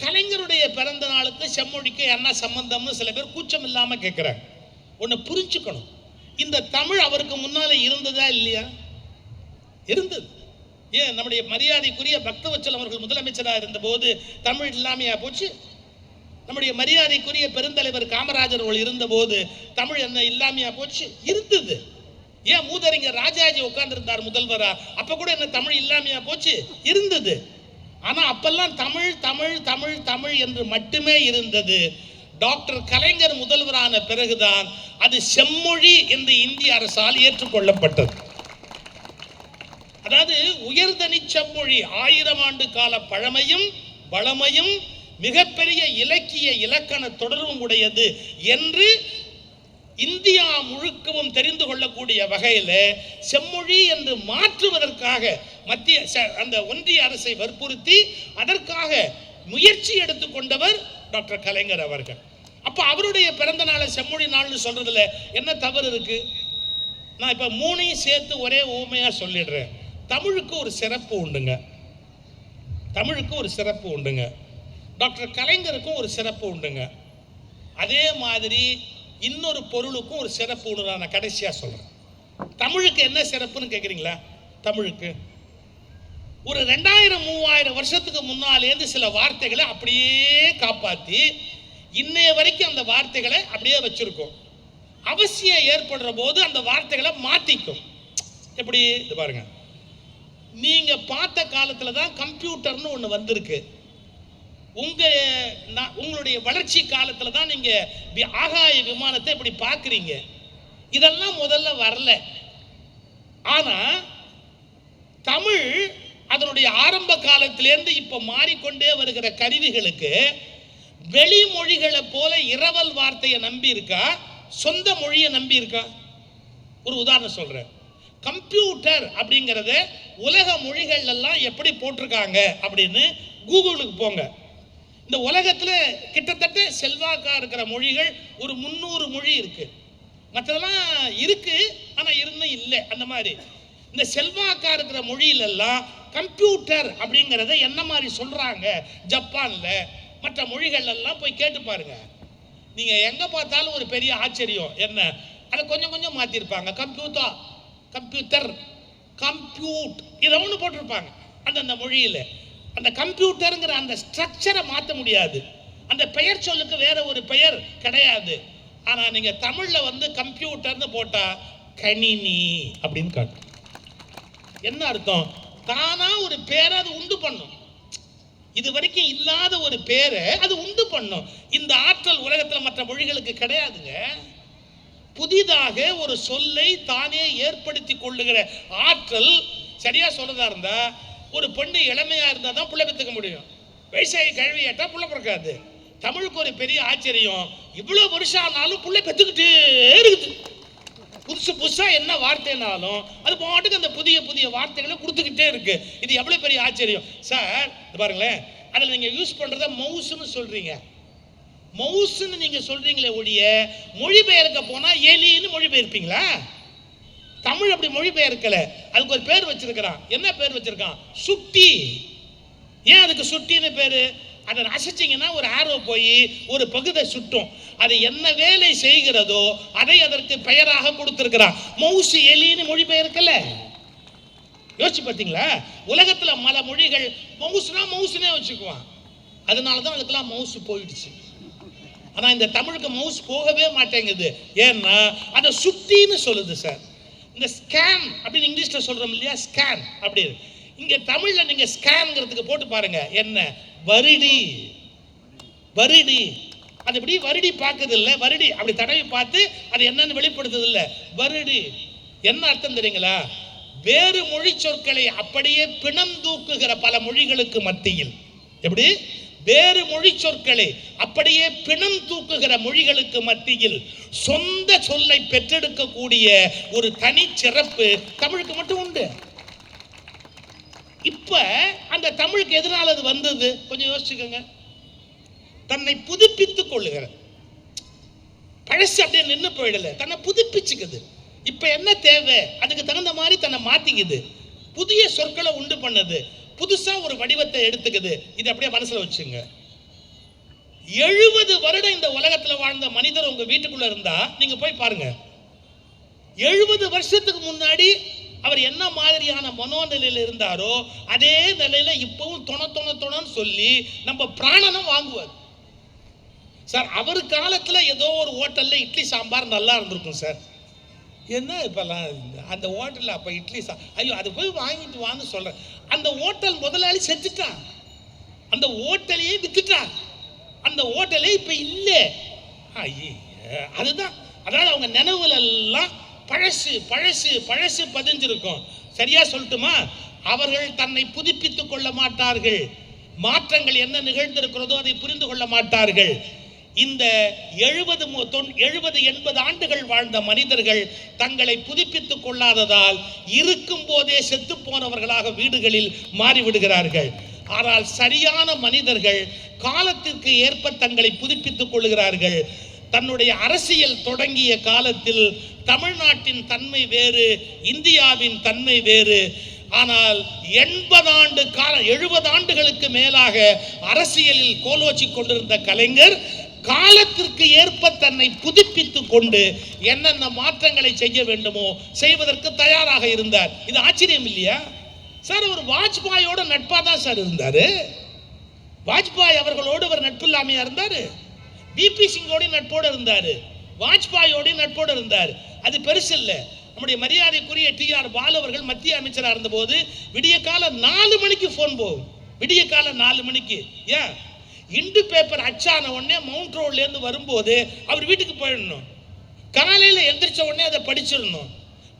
கலைஞருடைய பிறந்த நாளுக்கு செம்மொழிக்கு என்ன சம்பந்தம்னு சில பேர் கூச்சம் இல்லாமல் கேட்குறாங்க ஒன்று புரிஞ்சுக்கணும். இந்த தமிழ் அவருக்கு முன்னால் இருந்ததா இல்லையா? இருந்தது. ஏன்? நம்முடைய மரியாதைக்குரிய பக்தவச்சல் அவர்கள் முதலமைச்சராக இருந்தபோது தமிழ் இல்லாமையா போச்சு? நம்முடைய மரியாதைக்குரிய பெருந்தலைவர் காமராஜர் அவர்கள் இருந்தபோது தமிழ் என்ன இல்லாமையா போச்சு? இருந்தது. ஏன்? மூதறிஞர் ராஜாஜி உட்கார்ந்திருந்தார் முதல்வரா. அப்ப கூட என்ன தமிழ் இல்லாமையா போச்சு? இருந்தது. ஆனால் அப்பெல்லாம் தமிழ் தமிழ் தமிழ் தமிழ் என்று மட்டுமே இருந்தது. டாக்டர் கலைஞர் முதல்வரான பிறகுதான் அது செம்மொழி என்று இந்திய அரசால் ஏற்றுக்கொள்ளப்பட்டது. அதாவது உயர்தனி செம்மொழி ஆயிரம் ஆண்டு கால பழமையும் வளமையும் மிகப்பெரிய இலக்கிய இலக்கண தொடர்பும் உடையது என்று இந்தியா முழுக்கவும் தெரிந்து கொள்ளக்கூடிய வகையில் செம்மொழி என்று மாற்றுவதற்காக மத்திய ச- அந்த ஒன்றிய அரசை வற்புறுத்தி அதற்காக முயற்சி எடுத்துக்கொண்டவர் டாக்டர் கலைஞர் அவர்கள். அப்போ அவருடைய பிறந்த நாளை செம்மொழி நாள்னு சொல்றதுல என்ன தவறு இருக்கு? நான் இப்போ மூணையும் சேர்த்து ஒரே ஊமையாக சொல்லிடுறேன். தமிழுக்கு ஒரு சிறப்பு உண்டுங்க. தமிழுக்கு ஒரு சிறப்பு உண்டுங்க. டாக்டர் கலைஞருக்கும் ஒரு சிறப்பு உண்டுங்க. அதே மாதிரி இன்னொரு பொருளுக்கும் ஒரு சிறப்பு உண்டு நான் கடைசியாக சொல்கிறேன் தமிழுக்கு என்ன சிறப்புன்னு கேட்குறீங்களா தமிழுக்கு. ஒரு ரெண்டாயிரம் மூவாயிரம் வருஷத்துக்கு முன்னாலேருந்து சில வார்த்தைகளை அப்படியே காப்பாற்றி இன்னைய வரைக்கும் அந்த வார்த்தைகளை அப்படியே வச்சுருக்கோம். அவசியம் ஏற்படுற போது அந்த வார்த்தைகளை மாற்றிக்கும் எப்படி? இது பாருங்க. நீங்க பார்த்த காலத்துல தான் கம்ப்யூட்டர்னு ஒன்று வந்திருக்கு. உங்க நான் உங்களுடைய வளர்ச்சி காலத்துல தான் நீங்க ஆகாய விமானத்தை இப்படி பார்க்குறீங்க. இதெல்லாம் முதல்ல வரல. ஆனால் ஆரம்ப காலத்திலேருந்து இப்போ மாறிக்கொண்டே வருகிற கருவிகளுக்கு வெளி மொழிகளை போல இரவல் வார்த்தையை நம்பி இருக்கா? சொந்த மொழியை நம்பி இருக்கா? ஒரு உதாரணம் சொல்றேன். கம்ப்யூட்டர் அப்படிங்கிறத உலக மொழிகள் எல்லாம் எப்படி போட்டிருக்காங்க அப்படின்னு கூகுளுக்கு போங்க. இந்த உலகத்துல கிட்டத்தட்ட செல்வாக்கா இருக்கிற மொழிகள் ஒரு முந்நூறு மொழி இருக்கு. மற்றதெல்லாம் இருக்கு ஆனா இருந்தும் இல்லை. அந்த மாதிரி. இந்த செல்வாக்கா இருக்கிற மொழியிலெல்லாம் கம்ப்யூட்டர் அப்படிங்கிறத என்ன மாதிரி சொல்றாங்க? ஜப்பான்ல மற்ற மொழிகள் எல்லாம் போய் கேட்டு பாருங்க. நீங்க எங்க பார்த்தாலும் ஒரு பெரிய ஆச்சரியம். என்ன? அதை கொஞ்சம் கொஞ்சம் மாத்திருப்பாங்க. கம்ப்யூட்டர் கம்ப்யூட்டர் கம்ப்யூட் இதை ஒன்று போட்டிருப்பாங்க. அந்தந்த மொழியில். அந்த கம்ப்யூட்டருங்கிற அந்த ஸ்ட்ரக்சரை மாற்ற முடியாது. அந்த பெயர் சொல்லுக்கு வேற ஒரு பெயர் கிடையாது. ஆனால் நீங்கள் தமிழில் வந்து கம்ப்யூட்டர்னு போட்டால் கணினி அப்படின்னு காட்டும். என்ன அர்த்தம்? தானா ஒரு பேரை அது உண்டு பண்ணும். இது வரைக்கும் இல்லாத ஒரு பேரை அது உண்டு பண்ணும். இந்த ஆற்றல் உலகத்தில் மற்ற மொழிகளுக்கு கிடையாதுங்க. புதிதாக ஒரு சொல்லை தானே ஏற்படுத்தி கொள்ளுகிற ஆற்றல் சரியா சொல்றதா இருந்தா ஒரு பெண்ணு இளமையா இருந்தா தான் புள்ள பெற்றுக்க முடியும். வயசாகி கழுவியாட்டா புள்ள பிறக்காது. தமிழுக்கு ஒரு பெரிய ஆச்சரியம். இவ்வளவு வருஷம் ஆனாலும் புள்ள பெற்றுக்கிட்டே இருக்குது. புதுசு புதுசாக என்ன வார்த்தைனாலும் அது பாட்டுக்கு அந்த புதிய புதிய வார்த்தைகளை கொடுத்துக்கிட்டே இருக்கு. இது எவ்வளோ பெரிய ஆச்சரியம். சார் பாருங்களேன். அதில் நீங்கள் யூஸ் பண்ணுறத மவுஸ்னு சொல்கிறீங்க மவுஸ்ன்னு நீங்கள் சொல்கிறீங்களே ஒழிய மொழிபெயர்க்க போனால் எலின்னு மொழிபெயர்ப்பீங்களா? தமிழ் அப்படி மொழிபெயர்க்கல. அதுக்கு ஒரு பேர் வச்சிருக்கிறான். என்ன பேர் வச்சிருக்கான்? சுட்டி. ஏன் அதுக்கு சுட்டின்னு பேரு? அதை அசைச்சிங்கன்னா ஒரு ஆரோ போய் ஒரு பகுதை சுட்டும். அது என்ன வேலை செய்கிறதோ அதை அதற்கு பெயராக கொடுத்திருக்கிறான். மவுசு எலின்னு மொழிபெயர்க்கல. யோசிச்சு பார்த்தீங்களா? உலகத்துல மல மொழிகள் மவுசுனா மவுசுனே வச்சுக்குவான். அதனால தான் அதுக்கெல்லாம் மவுசு போயிடுச்சு. ஆனால் இந்த தமிழுக்கு மவுஸ் போகவே மாட்டேங்குது. ஏன்னா அதை சுத்தின்னு சொல்லுது சார். இந்த ஸ்கேன் அப்படின்னு இங்கிலீஷில் சொல்கிறோம் இல்லையா? ஸ்கேன் அப்படி இங்க தமிழ்ல நீங்க ஸ்கேன்ங்கிறதுக்கு போட்டு பாருங்க. என்ன? வருடி. வருடி. அது இப்படி வருடி பார்க்கறது இல்லை வருடி அப்படி தடவி பார்த்து அது என்னன்னு வெளிப்படுத்துது இல்லை வருடி. என்ன அர்த்தம் தெரியுங்களா? வேறு மொழி சொற்களை அப்படியே பிணந்தூக்குகிற பல மொழிகளுக்கு மத்தியில். எப்படி? வேறு மொழி சொற்களை அப்படியே பிணம் தூக்குகிற மொழிகளுக்கு மத்தியில் சொந்த சொல்லை பெற்றெடுக்கக்கூடிய ஒரு தனி சிறப்பு தமிழுக்கு மட்டும் உண்டு. இப்ப அந்த தமிழுக்கு எதனால் அது வந்தது? கொஞ்சம் யோசிச்சுக்கோங்க. தன்னை புதுப்பித்துக் கொள்ளுகிற பழசு அப்படியே நின்று போயிடல. தன்னை புதுப்பிச்சுக்குது. இப்ப என்ன தேவை? அதுக்கு தகுந்த மாதிரி தன்னை மாத்திக்குது. புதிய சொற்களை உண்டு பண்ணுது. புதுசா ஒரு வடிவத்தை எடுத்துக்குது. இது அப்படியே மனசுல வச்சுங்க. எழுபது வருடம் இந்த உலகத்துல வாழ்ந்த மனிதர் உங்க வீட்டுக்குள்ள இருந்தா நீங்க போய் பாருங்க. எழுபது வருஷத்துக்கு முன்னாடி அவர் என்ன மாதிரியான மனோநிலையில் இருந்தாரோ அதே நிலையில இப்பவும் தொண தொண தொணன்னு சொல்லி நம்ம பிராணனும் வாங்குவார். சார் அவர் காலத்தில் ஏதோ ஒரு ஹோட்டலில் இட்லி சாம்பார் நல்லா இருந்திருக்கும் சார். என்ன இப்போல்லாம் அந்த ஹோட்டலில் அப்போ இட்லி சா ஐயோ அது போய் வாங்கிட்டு வான்னு சொல்கிறேன் அந்த ஹோட்டல் முதலாளி செத்துட்டான். அந்த ஹோட்டலையே விற்றுட்டான் அந்த ஹோட்டலே இப்போ இல்லை. ஐயே அதுதான். அதனால் அவங்க நினைவுல எல்லாம் பழசு பழசு பழசு பதிஞ்சிருக்கும். சரியா சொல்லட்டுமா? அவர்கள் தன்னை புதுப்பித்துக் கொள்ள மாட்டார்கள். மாற்றங்கள் என்ன நிகழ்ந்திருக்கிறதோ அதை புரிந்து கொள்ள மாட்டார்கள். இந்த எழுபது எழுபது எண்பது ஆண்டுகள் வாழ்ந்த மனிதர்கள் தங்களை புதுப்பித்துக் கொள்ளாததால் இருக்கும் போதே செத்து போனவர்களாக வீடுகளில் மாறிவிடுகிறார்கள். ஆனால் சரியான மனிதர்கள் காலத்திற்கு ஏற்ப தங்களை புதுப்பித்துக் கொள்கிறார்கள் தன்னுடைய அரசியல் தொடங்கிய காலத்தில் தமிழ்நாட்டின் தன்மை வேறு இந்தியாவின் தன்மை வேறு. ஆனால் எண்பது ஆண்டு காலம் எழுபது ஆண்டுகளுக்கு மேலாக அரசியலில் கோலோச்சி கொண்டிருந்த கலைஞர் காலத்திற்கு ஏற்ப தன்னை புதுப்பித்துக் கொண்டு என்னென்ன மாற்றங்களை செய்ய வேண்டுமோ செய்வதற்கு தயாராக இருந்தார். இது ஆச்சரியம் இல்லையா? சார் அவர் வாஜ்பாயோட நட்பா தான் சார் இருந்தாரு. வாஜ்பாய் அவர்களோடு அவர் நட்பு இல்லாமையா இருந்தாரு? பிபி சிங்கோடையும் நட்போடு இருந்தார். வாஜ்பாயோடையும் நட்போடு இருந்தார். அது பெருசு இல்லை. நம்முடைய மரியாதைக்குரிய டி ஆர் பாலு அவர்கள் மத்திய அமைச்சராக இருந்தபோது விடிய காலம் நாலு மணிக்கு ஃபோன் போகும். விடிய காலம் நாலு மணிக்கு. ஏன்? இண்டு பேப்பர் அச்சான உடனே மவுண்ட் ரோட்லேருந்து வரும்போது அவர் வீட்டுக்கு போயிடணும். காலையில் எந்திரிச்ச உடனே அதை படிச்சிடணும்.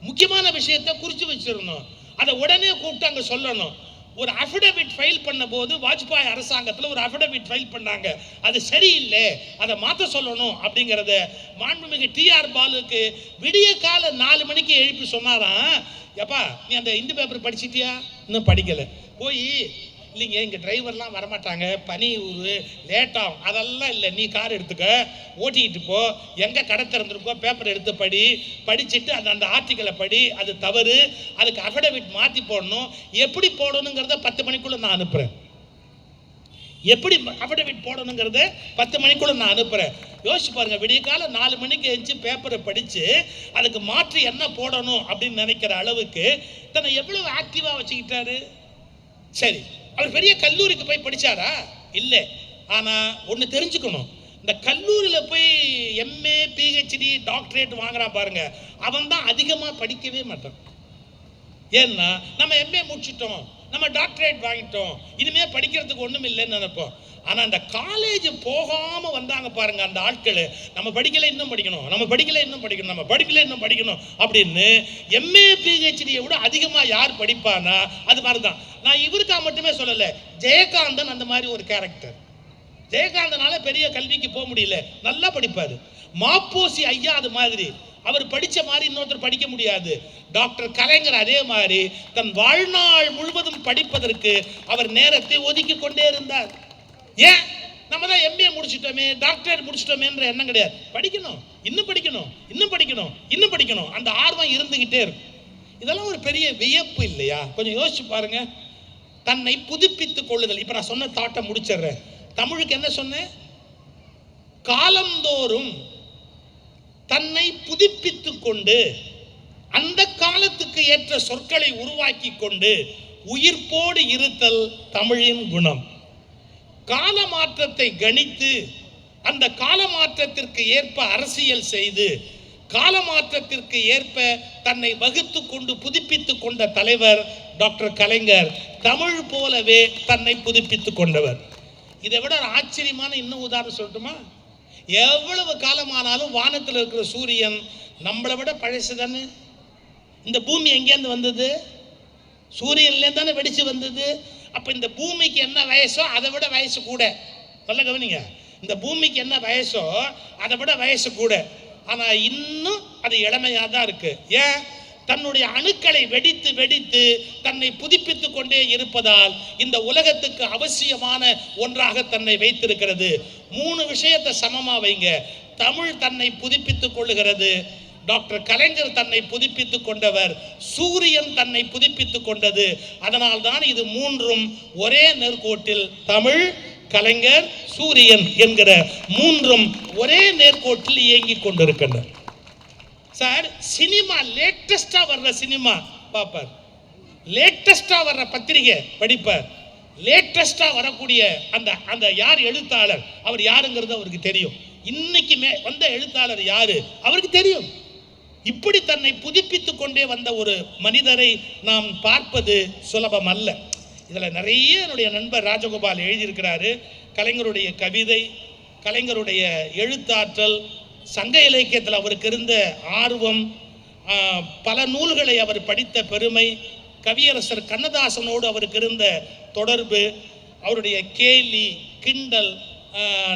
முக்கியமான விஷயத்தை குறித்து வச்சிடணும். அதை உடனே கூப்பிட்டு அங்கே சொல்லணும். ஒரு அஃபிடவிட் ஃபைல் பண்ண போது வாஜ்பாய் அரசாங்கத்தில் ஒரு அஃபிடவிட் ஃபைல் பண்ணாங்க. அது சரியில்லை. அதை மாற்ற சொல்லணும் அப்படிங்கிறத மாண்புமிகு டிஆர் பாலுக்கு விடிய கால நாலு மணிக்கு எழுப்பி சொன்னாராம். எப்பா நீ அந்த இந்து பேப்பர் படிச்சிட்டியா? இன்னும் படிக்கலை. போய் இல்லைங்க இங்கே டிரைவர்லாம் வரமாட்டாங்க. பனி ஊர் லேட்டாகும். அதெல்லாம் இல்லை நீ கார் எடுத்துக்க. ஓட்டிக்கிட்டு போ. எங்கே கடை திறந்துருக்கோ பேப்பர் எடுத்து படி. படிச்சுட்டு அந்த அந்த ஆர்டிக்கலை படி. அது தவறு. அதுக்கு அஃபிடவிட் மாற்றி போடணும். எப்படி போடணுங்கிறத பத்து மணிக்குள்ளே நான் அனுப்புகிறேன் எப்படி அஃபிடவிட் போடணுங்கிறத பத்து மணிக்குள்ள நான் அனுப்புகிறேன் யோசிச்சு பாருங்கள் விடிய காலம் நாலு மணிக்கு எழுந்து பேப்பரை படித்து அதுக்கு மாற்றி என்ன போடணும் அப்படின்னு நினைக்கிற அளவுக்கு தன்னை எவ்வளவு ஆக்டிவாக வச்சுக்கிட்டாரு? சரி. அவர் பெரிய கல்லூரிக்கு போய் படித்தாரா இல்லை. ஆனால் ஒன்று தெரிஞ்சுக்கணும். இந்த கல்லூரியில் போய் எம்ஏ பிஹெச்டி டாக்டரேட் வாங்குறான் பாருங்க. அவன் தான் அதிகமாக படிக்கவே மாட்டான். ஏன்னா நம்ம எம்ஏ முடிச்சிட்டோம். நம்ம டாக்டரேட் வாங்கிட்டோம். இனிமே படிக்கிறதுக்கு ஒன்றும் இல்லைன்னு நினைப்போம். ஆனால் அந்த காலேஜ் போகாமல் வந்தாங்க பாருங்க அந்த ஆட்கள். நம்ம படிக்கல இன்னும் படிக்கணும். நம்ம படிக்கல இன்னும் படிக்கணும். நம்ம படிக்கல இன்னும் படிக்கணும் அப்படின்னு எம்ஏ பிஹெச்டியை விட அதிகமாக யார் படிப்பானா அது மாதிரி தான் நான் இவருக்கா மட்டுமே சொல்லலை ஜெயகாந்தன் அந்த மாதிரி ஒரு கேரக்டர் ஜெயகாந்தனால பெரிய கல்விக்கு போக முடியல. நல்லா படிப்பாரு. மாப்போசி ஐயா அது மாதிரி. அவர் படிச்ச மாதிரி இன்னொருத்தர் படிக்க முடியாது. டாக்டர் கலைஞர் அதே மாதிரி தன் வாழ்நாள் முழுவதும் படிப்பதற்கு அவர் நேரத்தை ஒதுக்கி கொண்டே இருந்தார். ஏன்? நம்ம தான் எம்பிஏ முடிச்சிட்டோமே டாக்டரேட் முடிச்சிட்டோமேன்ற எண்ணம் கிடையாது. படிக்கணும் இன்னும் படிக்கணும் இன்னும் படிக்கணும் இன்னும் படிக்கணும். அந்த ஆர்வம் இருந்துகிட்டே இருக்கும். இதெல்லாம் ஒரு பெரிய வியப்பு இல்லையா? கொஞ்சம் யோசிச்சு பாருங்க. தன்னை புதுப்பித்துக் கொள்ளுதல். இப்போ நான் சொன்ன தாட்டை முடிச்சிடுறேன். தமிழுக்கு என்ன சொன்னேன்? காலந்தோறும் தன்னை புதுப்பித்து கொண்டு அந்த காலத்துக்கு ஏற்ற சொற்களை உருவாக்கி கொண்டு உயிர்ப்போடு இருத்தல் தமிழின் குணம். கால மாற்றத்தை கணித்து அந்த கால மாற்றத்திற்கு ஏற்ப அரசியல் செய்து கால மாற்றத்திற்கு ஏற்ப தன்னை வகுத்து கொண்டு புதுப்பித்துக் கொண்ட தலைவர் டாக்டர் கலைஞர் தமிழ் போலவே தன்னை புதுப்பித்துக் கொண்டவர். இதை விட ஒரு ஆச்சரியமான இன்னும் உதாரணம் சொல்லட்டுமா? எவ்வளவு காலமானாலும் வானத்தில் இருக்கிற சூரியன் நம்மளை விட பழசு தானே இந்த பூமி எங்கேருந்து வந்தது? சூரியன்லேருந்து தானே வெடிச்சு வந்தது? அப்போ இந்த பூமிக்கு என்ன வயசோ அதை விட வயசு கூட. நல்ல கவனிங்க. இந்த பூமிக்கு என்ன வயசோ அதை விட வயசு கூட. ஆனால் இன்னும் அது இளமையாக தான் இருக்குது ஏன்? தன்னுடைய அணுக்களை வெடித்து வெடித்து தன்னை புதுப்பித்துக் கொண்டே இருப்பதால் இந்த உலகத்துக்கு அவசியமான ஒன்றாக தன்னை வைத்திருக்கிறது. மூணு விஷயத்தை சமமா வைங்க. தமிழ் தன்னை புதுப்பித்துக் கொள்ளுகிறது. டாக்டர் கலைஞர் தன்னை புதுப்பித்துக் கொண்டவர். சூரியன் தன்னை புதுப்பித்துக் கொண்டது. அதனால் தான் இது மூன்றும் ஒரே நேர்கோட்டில் தமிழ் கலைஞர் சூரியன் என்கிற மூன்றும் ஒரே நேர்கோட்டில் இயங்கிக் கொண்டிருக்கின்றன. சார் சினிமா லேட்டஸ்டா வர்ற சினிமா பார்ப்பார் லேட்டஸ்டா வர்ற பத்திரிகை படிப்பார். லேட்டஸ்டா வரக்கூடிய அந்த அந்த யார் எழுத்தாளர் அவர் யாருங்கிறது அவருக்கு தெரியும். இன்னைக்கு மே வந்த எழுத்தாளர் யாரு அவருக்கு தெரியும். இப்படி தன்னை புதுப்பித்துக் கொண்டே வந்த ஒரு மனிதரை நாம் பார்ப்பது சுலபம் அல்ல. இதில் நிறைய என்னுடைய நண்பர் ராஜகோபால் எழுதியிருக்கிறாரு. கலைஞருடைய கவிதை கலைஞருடைய எழுத்தாற்றல் சங்க இலக்கியத்தில் அவருக்கு இருந்த ஆர்வம் பல நூல்களை அவர் படித்த பெருமை கவியரசர் கண்ணதாசனோடு அவருக்கு இருந்த தொடர்பு அவருடைய கேலி கிண்டல்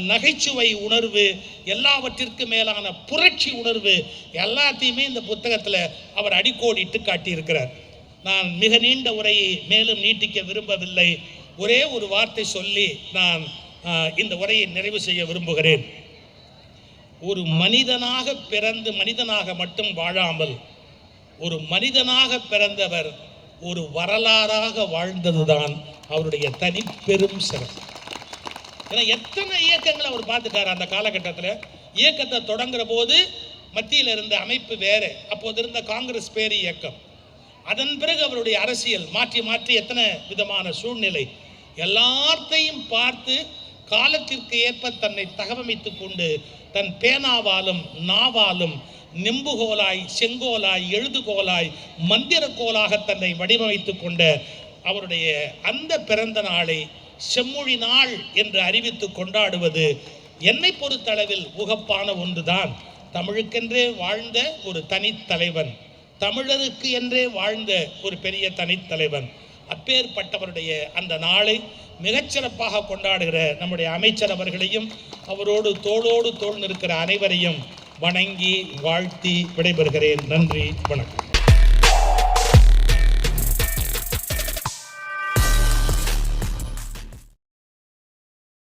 நகைச்சுவை உணர்வு எல்லாவற்றிற்கு மேலான புரட்சி உணர்வு எல்லாத்தையுமே இந்த புத்தகத்தில் அவர் அடிக்கோடிட்டு காட்டியிருக்கிறார். நான் மிக நீண்ட உரையை மேலும் நீட்டிக்க விரும்பவில்லை. ஒரே ஒரு வார்த்தை சொல்லி நான் இந்த உரையை நிறைவு செய்ய விரும்புகிறேன். ஒரு மனிதனாக பிறந்து மனிதனாக மட்டும் வாழாமல் ஒரு மனிதனாக பிறந்தவர் ஒரு வரலாறாக வாழ்ந்ததுதான் அவருடைய தனி பெரும் சிறப்பு. ஏன்னா எத்தனை இயக்கங்களை அவர் பார்த்துட்டார் அந்த காலகட்டத்தில்? இயக்கத்தை தொடங்குற போது மத்தியில் இருந்த அமைப்பு வேறு அப்போது இருந்த காங்கிரஸ் பேர் இயக்கம். அதன் பிறகு அவருடைய அரசியல் மாற்றி மாற்றி எத்தனை விதமான சூழ்நிலை? எல்லாத்தையும் பார்த்து காலத்திற்கு ஏற்ப தன்னை தகவமைத்துக் கொண்டு தன் பேனாவாலும் நாவாலும் நெம்புகோலாய் செங்கோலாய் எழுதுகோலாய் மந்திரக்கோலாக தன்னை வடிவமைத்து கொண்ட அவருடைய அந்த பிறந்த நாளை செம்மொழி நாள் என்று அறிவித்து கொண்டாடுவது என்னை பொறுத்தளவில் உகப்பான ஒன்றுதான். தமிழுக்கென்றே வாழ்ந்த ஒரு தனித்தலைவன் தமிழருக்கு என்றே வாழ்ந்த ஒரு பெரிய தனித்தலைவன் அப்பேற்பட்டவருடைய அந்த நாளை மிகச்சிறப்பாக கொண்டாடுகிற நம்முடைய அமைச்சர் அவர்களையும் அவரோடு தோளோடு தோல் நிற்கிற அனைவரையும் வணங்கி வாழ்த்தி விடைபெறுகிறேன். நன்றி வணக்கம்.